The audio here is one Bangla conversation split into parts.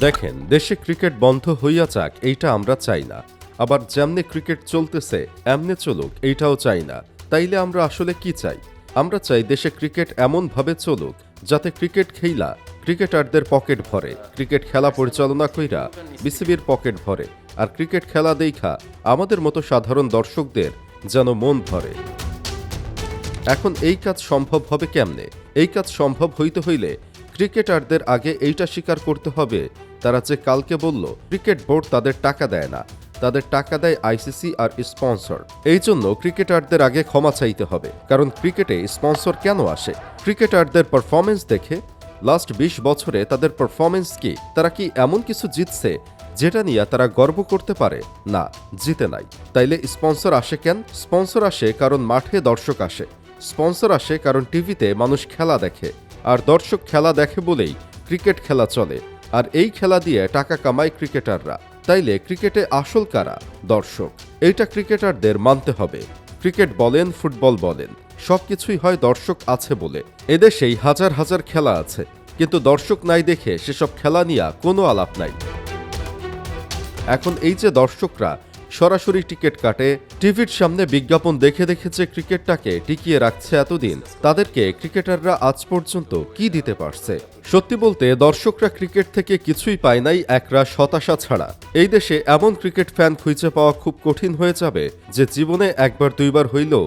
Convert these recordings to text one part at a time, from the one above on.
দেখেন, দেশে ক্রিকেট বন্ধ হইয়া যাক, এইটা আমরা চাই না। আবার যেমনে ক্রিকেট চলতেছে, এমনে চলুক, এইটাও চাই না। তাইলে আমরা আসলে কি চাই? আমরা চাই দেশে ক্রিকেট এমনভাবে চলুক, যাতে ক্রিকেট খেইলা, ক্রিকেটারদের পকেট ভরে। ক্রিকেট খেলা পরিচালনা কইরা বিসিবির পকেট ভরে। আর ক্রিকেট খেলা দেখা আমাদের মতো সাধারণ দর্শকদের যেন মন ভরে। এখন এই কাজ সম্ভব হবে কেমনে? এই কাজ সম্ভব হইতে হইলে ক্রিকেটারদের আগে এইটা স্বীকার করতে হবে। তারা যে কালকে বলল, ক্রিকেট বোর্ড তাদের টাকা দেয় না। তাদের টাকা দেয় আইসিসি আর স্পন্সর। এই জন্য ক্রিকেটারদের আগে ক্ষমা চাইতে হবে। কারণ ক্রিকেটে স্পন্সর কেন আসে? ক্রিকেটারদের পারফরমেন্স দেখে? লাস্ট বিশ বছরে তাদের পারফরমেন্স কি? তারা কি এমন কিছু জিতছে, যেটা নিয়ে তারা গর্ব করতে পারে? না, জিতে নাই। তাইলে স্পন্সর আসে কেন? স্পন্সর আসে কারণ মাঠে দর্শক আসে। স্পন্সর আসে কারণ টিভিতে মানুষ খেলা দেখে। আর দর্শক খেলা দেখে বলেই ক্রিকেট খেলা চলে। আর এই খেলা দিয়ে টাকা কামায় ক্রিকেটাররা। তাইলে ক্রিকেটে আসল কারা? দর্শক, এইটা ক্রিকেটারদের মানতে হবে। ক্রিকেট বলেন, ফুটবল বলেন, সবকিছুই হয় দর্শক আছে বলে। এদেশেই হাজার হাজার খেলা আছে। কিন্তু দর্শক নাই দেখে সেসব খেলা নিয়ে কোনো আলাপ নাই। এখন এই যে দর্শকরা সরাসরি টিকিট কাটে। টিভির সামনে বিজ্ঞাপন দেখে দেখে যে ক্রিকেটটাকে টিকিয়ে রাখছে এতদিন, তাদেরকে ক্রিকেটাররা আজ পর্যন্ত কি দিতে পারছে? সত্যি বলতে, দর্শকরা ক্রিকেট থেকে কিছুই পায় নাই একরা হতাশা ছাড়া। এই দেশে এমন ক্রিকেট ফ্যান খুঁজে পাওয়া খুব কঠিন হয়ে যাবে যে জীবনে একবার দুইবার হইলেও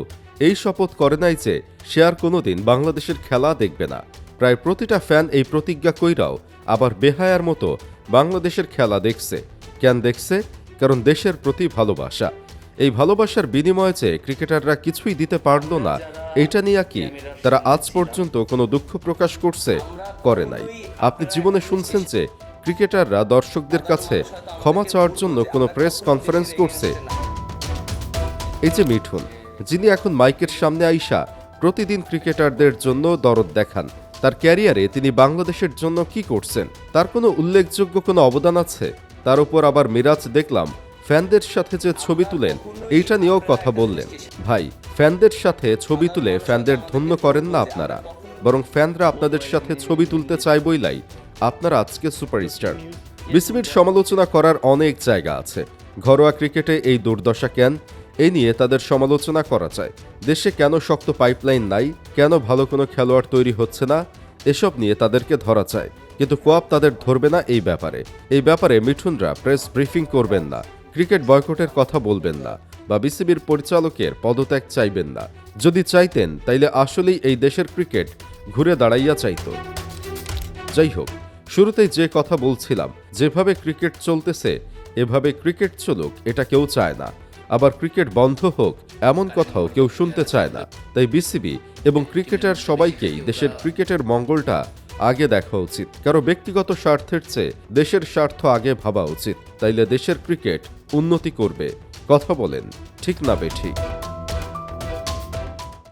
এই শপথ করে নাই যে সে আর কোনোদিন বাংলাদেশের খেলা দেখবে না। প্রায় প্রতিটা ফ্যান এই প্রতিজ্ঞা কইরাও আবার বেহায়ার মতো বাংলাদেশের খেলা দেখছে। কেন দেখছে? কারণ দেশের প্রতি ভালোবাসা। এই ভালোবাসার বিনিময়ে যে ক্রিকেটাররা কিছুই দিতে পারল না, এটা নিয়ে কি তারা আজ পর্যন্ত কোনো দুঃখ প্রকাশ করছে? করে নাই। আপনি জীবনে শুনছেন যে ক্রিকেটাররা দর্শকদের কাছে ক্ষমা চাওয়ার জন্য কোনো প্রেস কনফারেন্স করছে? এই যে মিঠুন, যিনি এখন মাইকের সামনে আইসা প্রতিদিন ক্রিকেটারদের জন্য দরদ দেখান, তার ক্যারিয়ারে তিনি বাংলাদেশের জন্য কি করছেন, তার কোনো উল্লেখযোগ্য কোনো অবদান আছে? তার উপর আবার মিরাজ দেখলাম, ফ্যানদের সাথে যে ছবি তুলেন, এইটা নিয়েও কথা বললেন। ভাই, ফ্যানদের সাথে ছবি তুলে ফ্যানদের ধন্য করেন না আপনারা। বরং ফ্যানরা আপনাদের সাথে ছবি তুলতে চায় বইলাই আপনারা আজকে সুপারস্টার। বিসিবির সমালোচনা করার অনেক জায়গা আছে। ঘরোয়া ক্রিকেটে এই দুর্দশা কেন? এই নিয়ে তাদের সমালোচনা করা যায় দেশে কেন শক্ত পাইপলাইন নাই? কেন ভালো কোনো খেলোয়াড় তৈরি হচ্ছে না? এসব নিয়ে তাদেরকে ধরা চায় কিন্তু কোয়াপ তাদের ধরবে না এই ব্যাপারে। এই ব্যাপারে মিঠুনরা প্রেস ব্রিফিং করবেন না। ক্রিকেট বয়কটের কথা বলবেন না বা বিসিবির পরিচালকের পদত্যাগ চাইবেন না। যদি চাইতেন, তাইলে আসলেই এই দেশের ক্রিকেট ঘুরে দাঁড়াইয়া চাইতো। যাই হোক, শুরুতেই যে কথা বলছিলাম, যেভাবে ক্রিকেট চলতেছে, এভাবে ক্রিকেট চলুক, এটা কেউ চায় না। আবার ক্রিকেট বন্ধ হোক, এমন কথাও কেউ শুনতে চায় না। তাই বিসিবি এবং ক্রিকেটার সবাইকেই দেশের ক্রিকেটের মঙ্গলটা আগে দেখা উচিত। কারও ব্যক্তিগত স্বার্থের চেয়ে দেশের স্বার্থ আগে ভাবা উচিত। তাইলে দেশের ক্রিকেট উন্নতি করবে। কথা বলেন, ঠিক না বে ঠিক